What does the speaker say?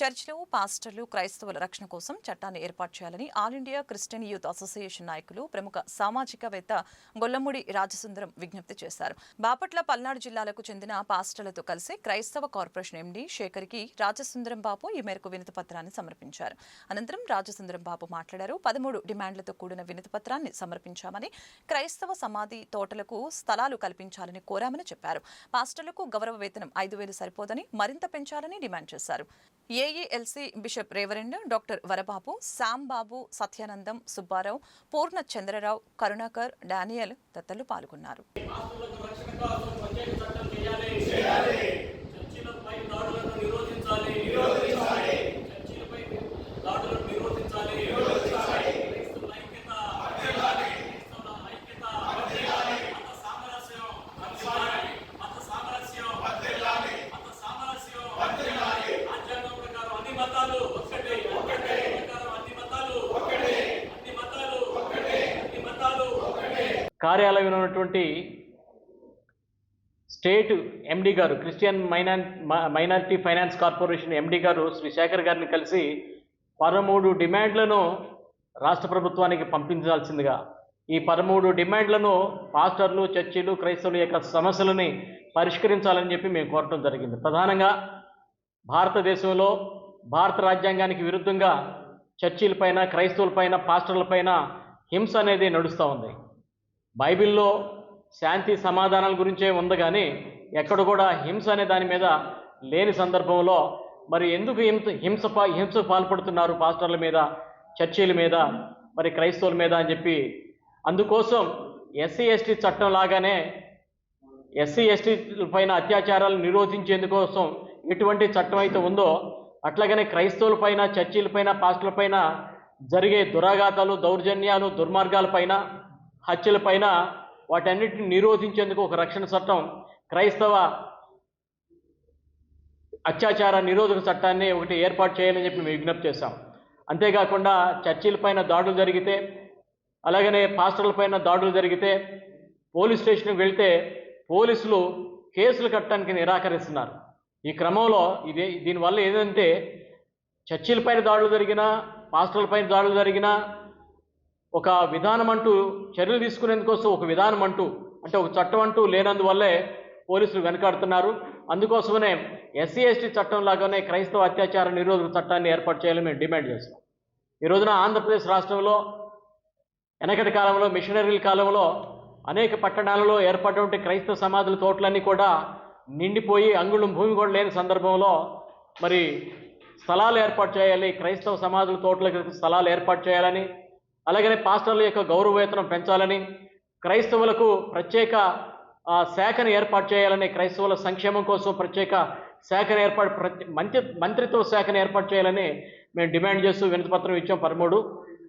చర్చిలో పాస్టర్లు క్రైస్తవుల రక్షణ కోసం చట్టాన్ని ఏర్పాటు చేయాలని all India Christian youth association నాయకులు ప్రముఖ సామాజికవేత్త గొల్లముడి రాజసుందరం విజ్ఞప్తి చేశారు. బాపట్ల పల్నాడు జిల్లాలకు చెందిన పాస్టర్లతో కలిసి క్రైస్తవ కార్పొరేషన్ ఎండీ శేఖర్కి రాజసుందరం బాబు ఈ మేరకు వినతి పత్రాన్ని సమర్పించారు. అనంతరం రాజసుందరం బాబు మాట్లాడారు. పదమూడు డిమాండ్లతో కూడిన వినతి పత్రాన్ని సమర్పించామని క్రైస్తవ సమాధి తోటలకు స్థలాలు కల్పించాలని కోరామని చెప్పారు. పాస్టర్లకు గౌరవ వేతనం ఐదు వేలు సరిపోదని మరింత పెంచాలని డిమాండ్ చేశారు. A AELC bishop reverend doctor Varababu Sambabu Satyanandam Subbarao Purna Chandrarao Karunakar Daniel తదితరులు పాల్గొన్నారు. కార్యాలయంలో ఉన్నటువంటి స్టేట్ ఎండి గారు Christian minor minority finance corporation MD గారు శ్రీ శేఖర్ గారిని కలిసి పదమూడు డిమాండ్లను రాష్ట్ర ప్రభుత్వానికి పంపించాల్సిందిగా. ఈ పదమూడు డిమాండ్లను పాస్టర్లు చర్చిలు క్రైస్తవుల యొక్క సమస్యలని పరిష్కరించాలని చెప్పి మేము కోరటం జరిగింది. ప్రధానంగా భారతదేశంలో భారత రాజ్యాంగానికి విరుద్ధంగా చర్చిలపైన క్రైస్తవులపైన పాస్టర్లపైన హింస అనేది నడుస్తూ ఉంది. బైబిల్లో శాంతి సమాధానాల గురించే ఉంది కానీ ఎక్కడ కూడా హింస అనే దాని మీద లేని సందర్భంలో మరి ఎందుకు హింస హింస పా హింసకు పాల్పడుతున్నారు పాస్టర్ల మీద చర్చీల మీద మరి క్రైస్తవుల మీద అని చెప్పి? అందుకోసం ఎస్సీ ఎస్టీ చట్టం లాగానే ఎస్సీ ఎస్టీ పైన అత్యాచారాలు నిరోధించేందుకోసం ఎటువంటి చట్టం అయితే ఉందో అట్లాగనే క్రైస్తవులపైన పాస్టర్ల పైన జరిగే దురాఘాతాలు దౌర్జన్యాలు దుర్మార్గాలపైన హత్యలపైన వాటన్నిటిని నిరోధించేందుకు ఒక రక్షణ చట్టం క్రైస్తవ అత్యాచార నిరోధక చట్టాన్ని ఒకటి ఏర్పాటు చేయాలని చెప్పి మేము విజ్ఞప్తి చేశాం. అంతేకాకుండా చర్చిలపైన దాడులు జరిగితే అలాగనే పాస్టర్లపైన దాడులు జరిగితే పోలీస్ స్టేషన్కి వెళ్తే పోలీసులు కేసులు కట్టడానికి నిరాకరిస్తున్నారు. ఈ క్రమంలో ఇది దీనివల్ల ఏంటంటే చర్చిలపైన దాడులు జరిగినా పాస్టర్లపైన దాడులు జరిగినా ఒక విధానం అంటూ చర్యలు తీసుకునేందుకోసం ఒక విధానం అంటూ అంటే ఒక చట్టం అంటూ లేనందువల్లే పోలీసులు వెనకాడుతున్నారు. అందుకోసమనే ఎస్సీ ఎస్టీ చట్టం లాగానే క్రైస్తవ అత్యాచార నిరోధక చట్టాన్ని ఏర్పాటు చేయాలని మేము డిమాండ్ చేస్తున్నాం. ఈ రోజున ఆంధ్రప్రదేశ్ రాష్ట్రంలో వెనకటి కాలంలో మిషనరీల కాలంలో అనేక పట్టణాలలో ఏర్పడినటువంటి క్రైస్తవ సమాధుల తోటలన్నీ కూడా నిండిపోయి అంగుళం భూమి కూడా లేని సందర్భంలో మరి స్థలాలు ఏర్పాటు చేయాలి క్రైస్తవ సమాధుల తోటలకు స్థలాలు ఏర్పాటు చేయాలని అలాగనే పాస్టర్ల యొక్క గౌరవ వేతనం పెంచాలని క్రైస్తవులకు ప్రత్యేక శాఖను ఏర్పాటు చేయాలని క్రైస్తవుల సంక్షేమం కోసం ప్రత్యేక శాఖను ఏర్పాటు ప్రతి మంత్రి మంత్రిత్వ శాఖను ఏర్పాటు చేయాలని మేము డిమాండ్ చేస్తూ వినతిపత్రం ఇచ్చాం పదమూడు.